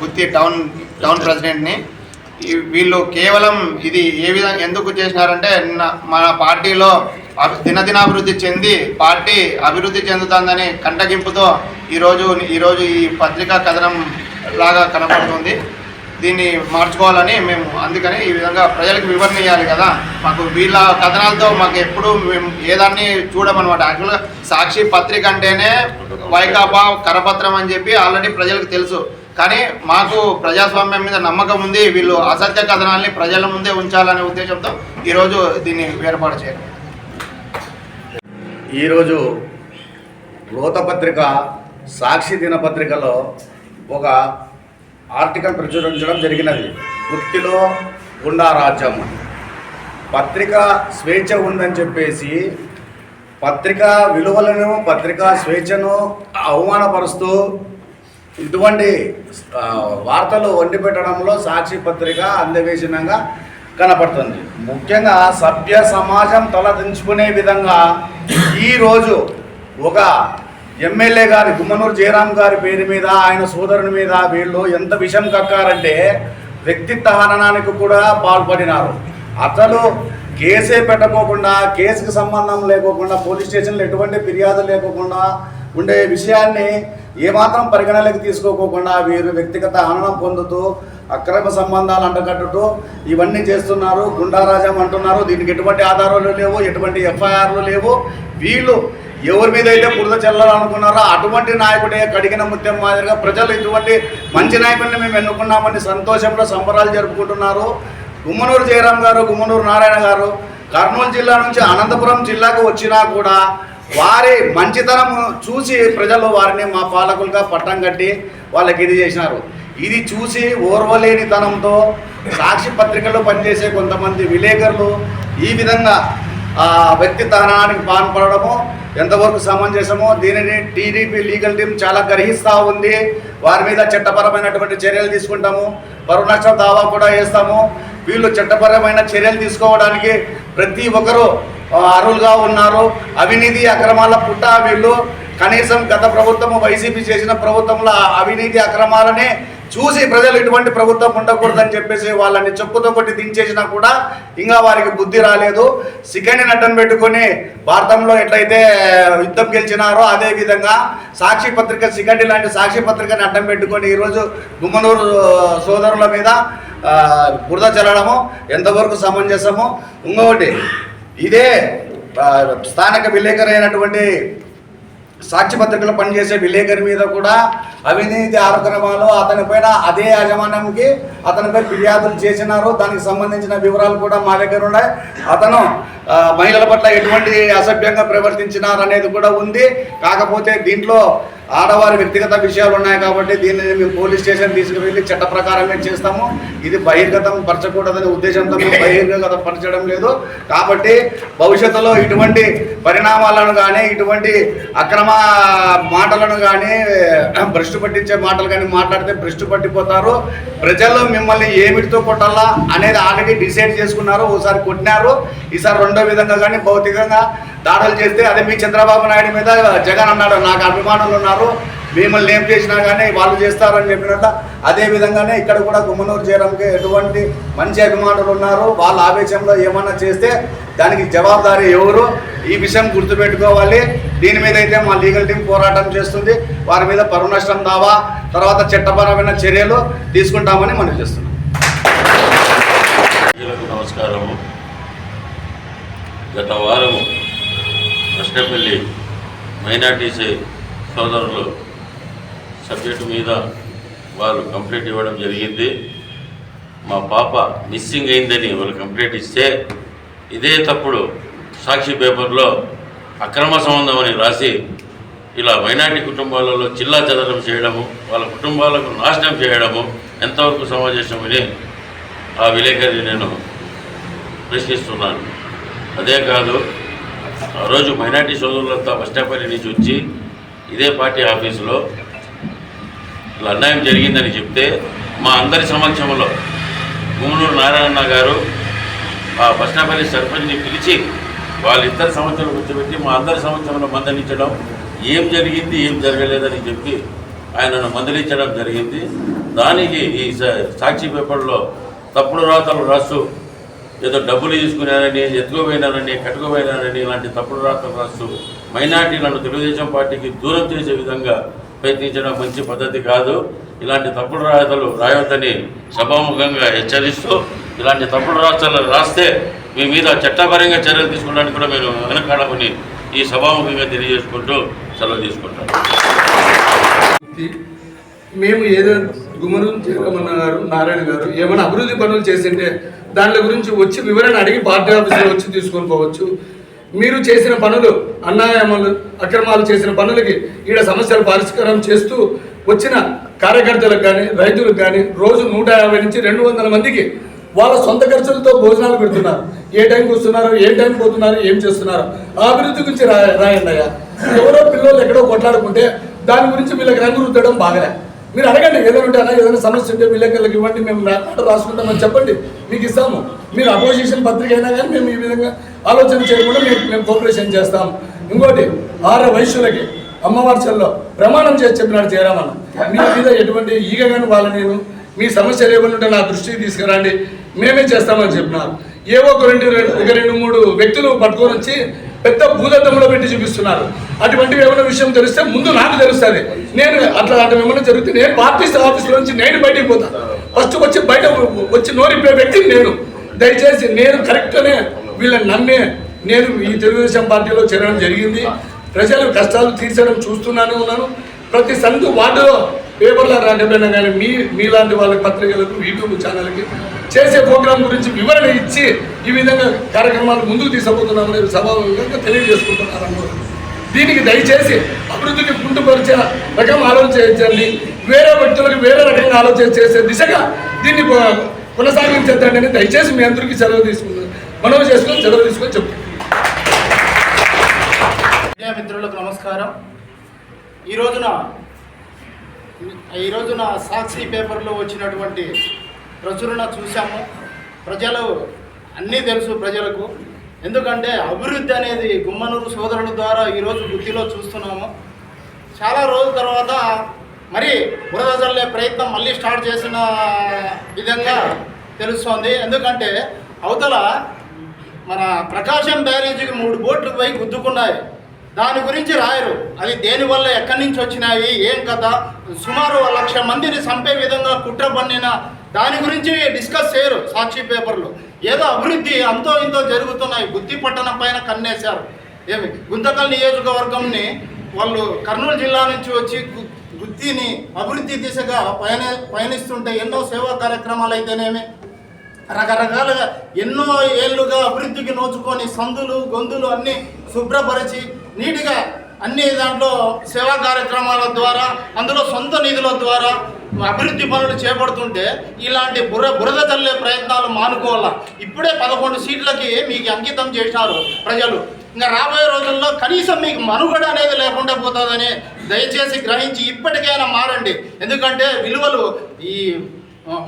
గుత్తి town town ప్రెసిడెంట్ని. వీళ్ళు కేవలం ఇది ఏ విధంగా ఎందుకు చేసినారంటే నిన్న మన పార్టీలో దినదినాభివృద్ధి చెంది పార్టీ అభివృద్ధి చెందుతుందని కంటగింపుతో ఈరోజు ఈరోజు ఈ పత్రికా కథనం లాగా కనపడుతుంది. దీన్ని మార్చుకోవాలని మేము అందుకని ఈ విధంగా ప్రజలకు వివరణ ఇవ్వాలి కదా. మాకు వీళ్ళ కథనాలతో మాకు ఎప్పుడు మేము ఏదాన్ని చూడమన్నమాట యాక్చువల్గా సాక్షి పత్రిక అంటేనే వైకాపా కరపత్రం అని చెప్పి ఆల్రెడీ ప్రజలకు తెలుసు. కానీ మాకు ప్రజాస్వామ్యం మీద నమ్మకం ఉంది వీళ్ళు అసత్య కథనాల్ని ప్రజల ముందే ఉంచాలనే ఉద్దేశంతో ఈరోజు దీన్ని ఏర్పాటు చేయాలి ఈరోజు లోతపత్రిక సాక్షి దినపత్రికలో ఒక ఆర్టికల్ ప్రచురించడం జరిగినది. వృత్తిలో గుండా రాజ్యం. పత్రిక స్వేచ్ఛ ఉందని చెప్పేసి పత్రికా విలువలను పత్రికా స్వేచ్ఛను అవమానపరుస్తూ ఇటువంటి వార్తలు వండి పెట్టడంలో సాక్షి పత్రిక అందవేశనంగా కనపడుతుంది. ముఖ్యంగా సభ్య సమాజం తలదించుకునే విధంగా ఈరోజు ఒక ఎమ్మెల్యే గారి గుమ్మనూరు జయరాం గారి పేరు మీద ఆయన సోదరుని మీద వీళ్ళు ఎంత విషం కక్కారంటే వ్యక్తిత్వ హననానికి కూడా పాల్పడినారు. అతను కేసే పెట్టకోకుండా కేసుకు సంబంధం లేకోకుండా పోలీస్ స్టేషన్లో ఎటువంటి ఫిర్యాదు లేకోకుండా ఉండే విషయాన్ని ఏమాత్రం పరిగణలోకి తీసుకోకోకుండా వీరు వ్యక్తిగత ఆనందం పొందుతూ అక్రమ సంబంధాలు అంటగట్టుతూ ఇవన్నీ చేస్తున్నారు. గుండారాజం అంటున్నారు. దీనికి ఎటువంటి ఆధారాలు లేవు ఎటువంటి ఎఫ్ఐఆర్లు లేవు. వీళ్ళు ఎవరి మీద అయితే బురద చెల్లాలనుకున్నారో అటువంటి నాయకుడే కడిగిన ముత్యం మాదిరిగా ప్రజలు ఇటువంటి మంచి నాయకుడిని మేము ఎన్నుకున్నామని సంతోషంలో సంబరాలు జరుపుకుంటున్నారు. గుమ్మనూరు జయరాం గారు గుమ్మనూరు నారాయణ గారు కర్నూలు జిల్లా నుంచి అనంతపురం జిల్లాకు వచ్చినా కూడా వారి మంచితనం చూసి ప్రజలు వారిని మా పాలకులుగా పట్టం కట్టి వాళ్ళకి ఇది చేసినారు. ఇది చూసి ఓర్వలేనితనంతో సాక్షి పత్రికల్లో పనిచేసే కొంతమంది విలేకరులు ఈ విధంగా వ్యక్తి తహనానికి పాల్పడము ఎంతవరకు సమంజసమో దీనిని టీడీపీ లీగల్ టీం చాలా గ్రహిస్తూ ఉంది. వారి మీద చట్టపరమైనటువంటి చర్యలు తీసుకుంటాము. పరువు నష్టం దావా కూడా వేస్తాము. వీళ్ళు చట్టపరమైన చర్యలు తీసుకోవడానికి ప్రతి ఒక్కరూ అర్హులుగా ఉన్నారు. అవినీతి అక్రమాల పుట్ట వీళ్ళు. కనీసం గత ప్రభుత్వం వైసీపీ చేసిన ప్రభుత్వంలో అవినీతి అక్రమాలనే చూసి ప్రజలు ఇటువంటి ప్రభుత్వం ఉండకూడదని చెప్పేసి వాళ్ళని చెప్పుతో కొట్టి దించేసినా కూడా ఇంకా వారికి బుద్ధి రాలేదు. సికండ్ని అడ్డం పెట్టుకొని భారతంలో ఎట్లయితే యుద్ధం గెలిచినారో అదే విధంగా సాక్షి పత్రిక సికండి లాంటి సాక్షి పత్రికని అడ్డం పెట్టుకొని ఈరోజు గుమ్మనూరు సోదరుల మీద బురద చల్లడము ఎంతవరకు సమంజసము? ఇంకొకటి ఇదే స్థానిక విలేకరు అయినటువంటి సాక్షి పనిచేసే విలేకరి మీద కూడా అవినీతి ఆరోపణలు అతని పైన అదే యాజమాన్యంకి అతనిపై ఫిర్యాదులు చేసినారు. దానికి సంబంధించిన వివరాలు కూడా మా దగ్గర ఉన్నాయి. అతను మహిళల పట్ల ఎటువంటి అసభ్యంగా ప్రవర్తించినారు అనేది కూడా ఉంది. కాకపోతే దీంట్లో ఆడవారి వ్యక్తిగత విషయాలు ఉన్నాయి కాబట్టి దీనిని మేము పోలీస్ స్టేషన్ తీసుకువెళ్ళి చట్ట ప్రకారంగా చేస్తాము. ఇది బహిర్గతం పరచకూడదనే ఉద్దేశంతో మేము బహిర్గతం పరచడం లేదు. కాబట్టి భవిష్యత్తులో ఇటువంటి పరిణామాలను కానీ ఇటువంటి అక్రమ మాటలను కానీ భ్రష్టు పట్టించే మాటలు కానీ మాట్లాడితే భ్రష్టు పట్టిపోతారు. ప్రజల్లో మిమ్మల్ని ఏమిటితో కొట్టాలా అనేది ఆల్రెడీ డిసైడ్ చేసుకున్నారు. ఒకసారి కొట్టినారు. ఈసారి రెండో విధంగా కానీ భౌతికంగా దాడులు చేస్తే అదే మీ చంద్రబాబు నాయుడు మీద జగన్ అన్నాడు నాకు అభిమానులు ఉన్నారు మిమ్మల్ని ఏం చేసినా కానీ వాళ్ళు చేస్తారని చెప్పినట్ట అదే విధంగానే ఇక్కడ కూడా గుమ్మనూరు జయరాంకి ఎటువంటి మంచి అభిమానులు ఉన్నారు. వాళ్ళ ఆవేశంలో ఏమన్నా చేస్తే దానికి జవాబారి ఎవరు? ఈ విషయం గుర్తుపెట్టుకోవాలి. దీని మీద అయితే మా లీగల్ టీం పోరాటం చేస్తుంది. వారి మీద పరువు నష్టం దావా తర్వాత చట్టపరమైన చర్యలు తీసుకుంటామని మనం చేస్తున్నాం. నమస్కారం నమస్కారము. గత వారము కృష్ణపల్లి మైనార్టీసీ సోదరులు సబ్జెక్టు మీద వాళ్ళు కంప్లైంట్ ఇవ్వడం జరిగింది. మా పాప మిస్సింగ్ అయిందని వాళ్ళు కంప్లైంట్ ఇస్తే ఇదే తప్పుడు సాక్షి పేపర్లో అక్రమ సంబంధం అని రాసి ఇలా మైనార్టీ కుటుంబాలలో చిల్లా చెదరం చేయడము వాళ్ళ కుటుంబాలకు నాశనం చేయడము ఎంతవరకు సమాజేశమని ఆ విలేకరిని నేను ప్రశ్నిస్తున్నాను. అదే కాదు ఆ రోజు మైనార్టీ సోదరులంతా బస్టాపల్లి నుంచి వచ్చి ఇదే పార్టీ ఆఫీసులో ఇలా అన్యాయం జరిగిందని చెప్తే మా అందరి సమక్షంలో గుమ్మనూరు నారాయణ గారు ఆ బస్టాపల్లి సర్పంచ్ని పిలిచి వాళ్ళిద్దరి సమస్యలు కూర్చోబెట్టి మా అందరి సమక్షంలో మందలించడం ఏం జరిగింది ఏం జరగలేదని చెప్పి ఆయనను మందలించడం జరిగింది. దానికి ఈ సా- సాక్షి పేపర్లో తప్పుడు రాతలు రాస్తూ ఏదో డబ్బులు తీసుకున్నారని ఎత్తుకుపోయినారని కట్టుకుపోయినారని ఇలాంటి తప్పుడు రాతలు రాస్తూ మైనార్టీలను తెలుగుదేశం పార్టీకి దూరం చేసే విధంగా ప్రయత్నించడం మంచి పద్ధతి కాదు. ఇలాంటి తప్పుడు రాతలు రాయొద్దని సభాముఖంగా హెచ్చరిస్తూ ఇలాంటి తప్పుడు రాష్ట్రాలు రాస్తే మీ మీద చట్టపరంగా చర్యలు తీసుకోవడానికి కూడా మీరు వెనకాడమని ఈ సభాముఖంగా తెలియజేసుకుంటూ సెలవు తీసుకుంటాం మేము ఏదో గుమరం చేరమన్న గారు నారాయణ గారు ఏమైనా అభివృద్ధి పనులు చేసింటే దాని గురించి వచ్చి వివరణ అడిగి పార్టీ ఆఫీసులో వచ్చి తీసుకొని పోవచ్చు. మీరు చేసిన పనులు అన్యాయములు అక్రమాలు చేసిన పనులకి ఈడ సమస్యలు పరిష్కారం చేస్తూ వచ్చిన కార్యకర్తలకు కానీ రైతులకు కానీ రోజు నూట యాభై నుంచి రెండు వందల మందికి వాళ్ళ సొంత ఖర్చులతో భోజనాలు పెడుతున్నారు. ఏ టైంకి వస్తున్నారు ఏ టైంకి పోతున్నారు ఏం చేస్తున్నారు? అభివృద్ధి గురించి రా రాయండి అయ్యా. ఎవరో పిల్లలు ఎక్కడో కొట్లాడుకుంటే దాని గురించి వీళ్ళకి రంగు రుద్దడం బాగలే. మీరు అడగండి ఏదైనా ఉంటే అన్నా ఏదైనా సమస్య ఉంటే విలేకరులకు ఇవ్వండి మేము మాట రాసుకుంటామని చెప్పండి. మీకు ఇస్తాము. మీరు అపోజిషన్ పత్రిక అయినా కానీ మేము ఈ విధంగా ఆలోచన చేయకుండా మేము మేము కోఆపరేషన్ చేస్తాము ఇంకోటి ఆర వయసులకి అమ్మవారి చెల్లో ప్రమాణం చేసి చెప్పినాడు చేరామన్న మీ మీద ఎటువంటి ఈగ కానీ వాళ్ళ నేను మీ సమస్యలు ఏమైనా ఉంటే నా దృష్టికి తీసుకురండి. మేమే చేస్తామని చెప్పినారు. ఏవో ఒక రెండు ఒక రెండు మూడు వ్యక్తులు పట్టుకొని వచ్చి పెద్ద భూదత్తంలో పెట్టి చూపిస్తున్నారు. అటువంటివి ఏమైనా విషయం తెలిస్తే ముందు నాకు తెలుస్తుంది. నేను అట్లా అట్లా ఏమైనా జరిగితే నేను పార్టీ ఆఫీస్లో నుంచి నేను బయటికి పోతా. ఫస్ట్ వచ్చి బయట వచ్చి నోరిపోయే వ్యక్తిని నేను. దయచేసి నేను కరెక్ట్గానే వీళ్ళని నమ్మే నేను ఈ తెలుగుదేశం పార్టీలో చేరడం జరిగింది. ప్రజల కష్టాలు తీర్చడం చూస్తున్నానే ఉన్నాను. ప్రతి సందు వార్డులో పేపర్ల రాకపోయినా కానీ మీ మీలాంటి వాళ్ళ పత్రికలకు యూట్యూబ్ ఛానల్కి చేసే ప్రోగ్రాం గురించి వివరణ ఇచ్చి ఈ విధంగా కార్యక్రమాలు ముందుకు తీసుకుపోతున్నామని సభాముఖంగా తెలియజేసుకుంటున్నారు దీనికి దయచేసి అభివృద్ధిని కుంటుపరిచే రకం ఆలోచించండి వేరే వ్యక్తులకు వేరే రకంగా ఆలోచన చేసే దిశగా దీన్ని కొనసాగించద్దండి దయచేసి మీ అందరికీ సెలవు తీసుకున్నాను మనవి చేసుకొని సెలవు తీసుకొని చెప్తాను మిత్రులకు నమస్కారం. ఈ రోజున ఈ రోజున సాక్షి పేపర్లో వచ్చినటువంటి ప్రచురణ చూసాము ప్రజలు అన్నీ తెలుసు ప్రజలకు. ఎందుకంటే అభివృద్ధి అనేది గుమ్మనూరు సోదరుల ద్వారా ఈరోజు వృత్తిలో చూస్తున్నాము. చాలా రోజుల తర్వాత మరి బురద చల్లే ప్రయత్నం మళ్ళీ స్టార్ట్ చేసిన విధంగా తెలుస్తోంది. ఎందుకంటే అవతల మన ప్రకాశం బ్యారేజీకి మూడు బోట్లు పోయి గుద్దుకున్నాయి. దాని గురించి రాయరు. అది దేనివల్ల ఎక్కడి నుంచి వచ్చినాయి ఏం కథ? సుమారు లక్ష మందిని చంపే విధంగా కుట్ర పన్నిన దాని గురించి డిస్కస్ చేయరు సాక్షి పేపర్లు. ఏదో అభివృద్ధి అంతో ఇంతో జరుగుతున్నాయి. బుద్ధి పట్టణం పైన కన్నేశారు. ఏమి? గుంతకల్ నియోజకవర్గంని వాళ్ళు కర్నూలు జిల్లా నుంచి వచ్చి గు- అభివృద్ధి దిశగా పయన పయనిస్తుంటే ఎన్నో సేవా కార్యక్రమాలు అయితేనేమి? రకరకాలుగా ఎన్నో ఏళ్ళుగా అభివృద్ధికి నోచుకొని సందులు గొంతులు అన్నీ శుభ్రపరిచి నీట్గా అన్ని దాంట్లో సేవా కార్యక్రమాల ద్వారా అందులో సొంత నిధుల ద్వారా అభివృద్ధి పనులు చేపడుతుంటే ఇలాంటి బుర బురద చల్లే ప్రయత్నాలు మానుకోవాలా? ఇప్పుడే పదకొండు సీట్లకి మీకు అంకితం చేశారు ప్రజలు. ఇంకా రాబోయే రోజుల్లో కనీసం మీకు మనుగడ అనేది లేకుండా పోతుందని దయచేసి గ్రహించి ఇప్పటికైనా మారండి. ఎందుకంటే విలువలు ఈ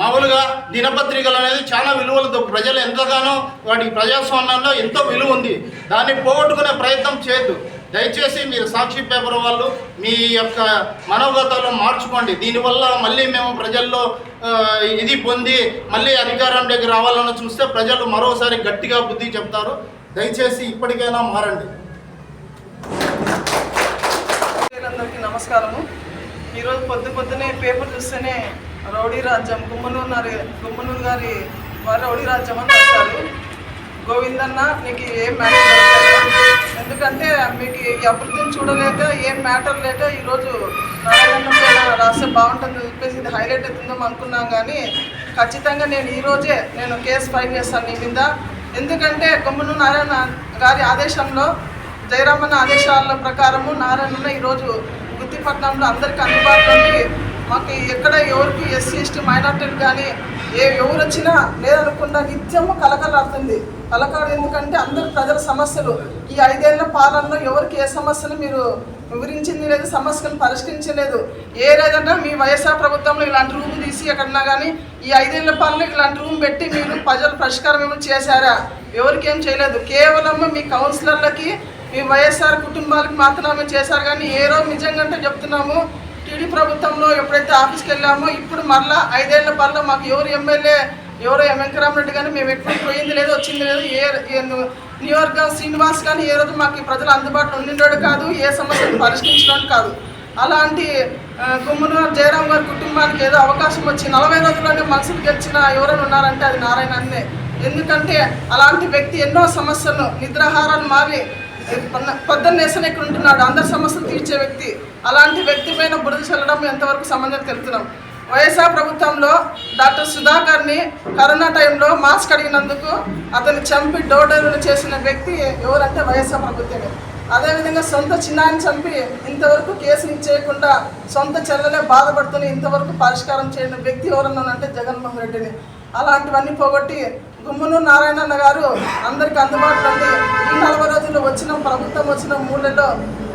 మామూలుగా దినపత్రికలు అనేది చాలా విలువలతో ప్రజలు ఎంతగానో వాటి ప్రజాస్వామ్యంలో ఎంతో విలువ ఉంది. దాన్ని పోగొట్టుకునే ప్రయత్నం చేయొద్దు. దయచేసి మీరు సాక్షి పేపర్ వాళ్ళు మీ యొక్క మనోగతాలు మార్చుకోండి. దీనివల్ల మళ్ళీ మేము ప్రజల్లో ఇది పొంది మళ్ళీ అధికారం దగ్గర రావాలని చూస్తే ప్రజలు మరోసారి గట్టిగా బుద్ధి చెప్తారు. దయచేసి ఇప్పటికైనా మారండి. అందరికీ నమస్కారము. ఈరోజు పొద్దు పొద్దునే పేపర్ చూస్తేనే రౌడీ రాజ్యం గుమ్మనూరు గారి గుమ్మనూరు గారి వారు రౌడీ రాజ్యం అని రాశారు. గోవిందన్న నీకు ఏం మ్యాటర్ ఎందుకంటే మీకు అభివృద్ధిని చూడలేక ఏం మ్యాటర్ లేక ఈరోజు నారాయణ రాస్తే బాగుంటుందని చెప్పేసి ఇది హైలైట్ అవుతుందో అనుకున్నాం కానీ ఖచ్చితంగా నేను ఈరోజే నేను కేసు ఫైల్ చేస్తాను నీ మీద. ఎందుకంటే కొమ్మనూరు నారాయణ గారి ఆదేశంలో జయరామన్న ఆదేశాల ప్రకారము నారాయణ ఈరోజు గుత్తిపట్నంలో అందరికీ అందుబాటులో మాకు ఎక్కడ ఎవరికి ఎస్సీ ఎస్టీ మైనార్టీలు కానీ ఏ ఎవరు వచ్చినా లేదనుకుండా నిత్యము కలకలాడుతుంది. కలకాడు ఎందుకంటే అందరు ప్రజల సమస్యలు. ఈ ఐదేళ్ళ పాలనలో ఎవరికి ఏ సమస్యలు మీరు వివరించింది లేదు సమస్యలు పరిష్కరించలేదు ఏ రోజైనా మీ వైఎస్ఆర్ ప్రభుత్వంలో ఇలాంటి రూమ్ తీసి ఎక్కడన్నా కానీ ఈ ఐదేళ్ళ పాలనలో ఇలాంటి రూమ్ పెట్టి మీరు ప్రజల పరిష్కారం ఏమైనా చేశారా? ఎవరికి ఏం చేయలేదు. కేవలం మీ కౌన్సిలర్లకి మీ వైఎస్ఆర్ కుటుంబాలకు మాత్రమే చేశారు కానీ ఏ రోజు నిజంగా అంటే చెప్తున్నాము టీడీ ప్రభుత్వంలో ఎప్పుడైతే ఆఫీస్కి వెళ్ళామో ఇప్పుడు మరలా ఐదేళ్ళ పనులు మాకు ఎవరు ఎమ్మెల్యే ఎవరో ఎం వెంకరామరెడ్డి కానీ మేము ఎప్పుడు పోయింది లేదు వచ్చింది లేదు. ఏ న్యూయార్క్ నియోజకవర్గం శ్రీనివాస్ కానీ ఏ రోజు మాకు ప్రజలు అందుబాటులో ఉండినోడు కాదు ఏ సమస్యను పరిష్కరించడం కాదు. అలాంటి ఆ, గుమ్మన జయరాం గారి కుటుంబానికి ఏదో అవకాశం వచ్చి నలభై రోజుల్లోనే మనసులు గెలిచిన ఎవరైనా ఉన్నారంటే అది నారాయణ అన్నే ఎందుకంటే అలాంటి వ్యక్తి ఎన్నో సమస్యలను నిద్రాహారాలు మారి పొద్దున్నేసన ఇక్కడ ఉంటున్నాడు. అందరి సమస్యలు తీర్చే వ్యక్తి. అలాంటి వ్యక్తి పైన బురద చల్లడం ఎంతవరకు సంబంధం తెలుపుతున్నాం వైఎస్ఆర్ ప్రభుత్వంలో డాక్టర్ సుధాకర్ని కరోనా టైంలో మాస్క్ అడిగినందుకు అతన్ని చంపి డోర్ డెలివరీ చేసిన వ్యక్తి ఎవరంటే వైఎస్ఆర్ ప్రభుత్వమే. అదేవిధంగా సొంత చిన్నాన్ని చంపి ఇంతవరకు కేసుని ఇచ్చేయకుండా సొంత చెల్లెలే బాధపడుతున్న ఇంతవరకు పరిష్కారం చేయని వ్యక్తి ఎవరన్నా అంటే జగన్మోహన్ రెడ్డిని. అలాంటివన్నీ పోగొట్టి గుమ్మను నారాయణన్న గారు అందరికి అందుబాటులో ఉంది ఈ నలభై రోజుల్లో వచ్చిన ప్రభుత్వం వచ్చిన మూడేళ్ళలో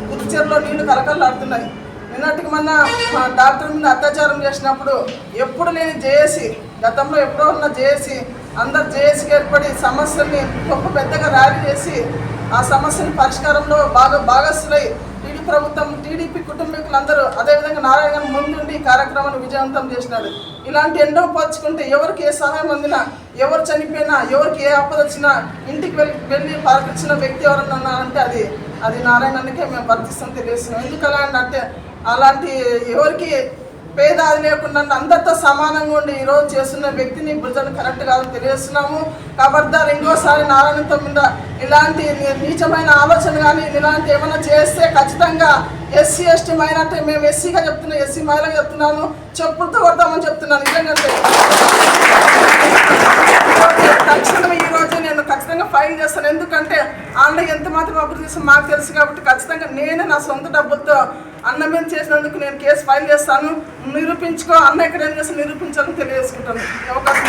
పుదుచ్చేరిలో నీళ్ళు కలకల్లాడుతున్నాయి. నిన్నటికి మొన్న మా డాక్టర్ మీద అత్యాచారం చేసినప్పుడు ఎప్పుడు లేని జేఏసీ గతంలో ఎప్పుడో ఉన్న జేఏసీ అందరు జేఏసీకి ఏర్పడి సమస్యల్ని గొప్ప పెద్దగా ర్యాలీ చేసి ఆ సమస్యని పరిష్కారంలో బాగా భాగస్థులై ప్రభుత్వం టీడీపీ కుటుంబీకులందరూ అదేవిధంగా నారాయణ గారు ముందుండి ఈ కార్యక్రమాన్ని విజయవంతం చేసినాడు. ఇలాంటి ఎన్నో పోల్చుకుంటే ఎవరికి ఏ సహాయం అందినా ఎవరు చనిపోయినా ఎవరికి ఏ ఆపద వచ్చినా ఇంటికి వెళ్ళి వెళ్ళి పలకరించిన వ్యక్తి ఎవరన్నా అంటే అది అది నారాయణకే మేము వర్తిస్తాం తెలియజేస్తున్నాం. ఎందుకలా అంటే అలాంటి ఎవరికి పేద అది లేకుండా అందరితో సమానంగా ఉండి ఈరోజు చేస్తున్న వ్యక్తిని భుజాలు కరెక్ట్ కాదని తెలియజేస్తున్నాము. ఖబర్దార్ ఇంకోసారి నారాయణతో మీద ఇలాంటి నీచమైన ఆలోచన కానీ ఇలాంటి ఏమైనా చేస్తే ఖచ్చితంగా ఎస్సీ ఎస్టీ మైనార్టీ మేము ఎస్సీగా చెప్తున్నాం ఎస్సీ మహిళగా చెప్తున్నాను. చెప్పులతో కొడతామని చెప్తున్నాను. నిజంగా తక్షణం ఖచ్చితంగా ఫైల్ చేస్తాను. ఎందుకంటే అన్న ఎంత మాత్రం అభివృద్ధి చేస్తాం మాకు తెలుసు కాబట్టి ఖచ్చితంగా నేనే నా సొంత డబ్బులతో అన్నమేం మీద చేసినందుకు నేను కేసు ఫైల్ చేస్తాను. నిరూపించుకో అన్న ఎక్కడ ఏం చేస్తాను నిరూపించాలని తెలియజేసుకుంటాను. అవకాశం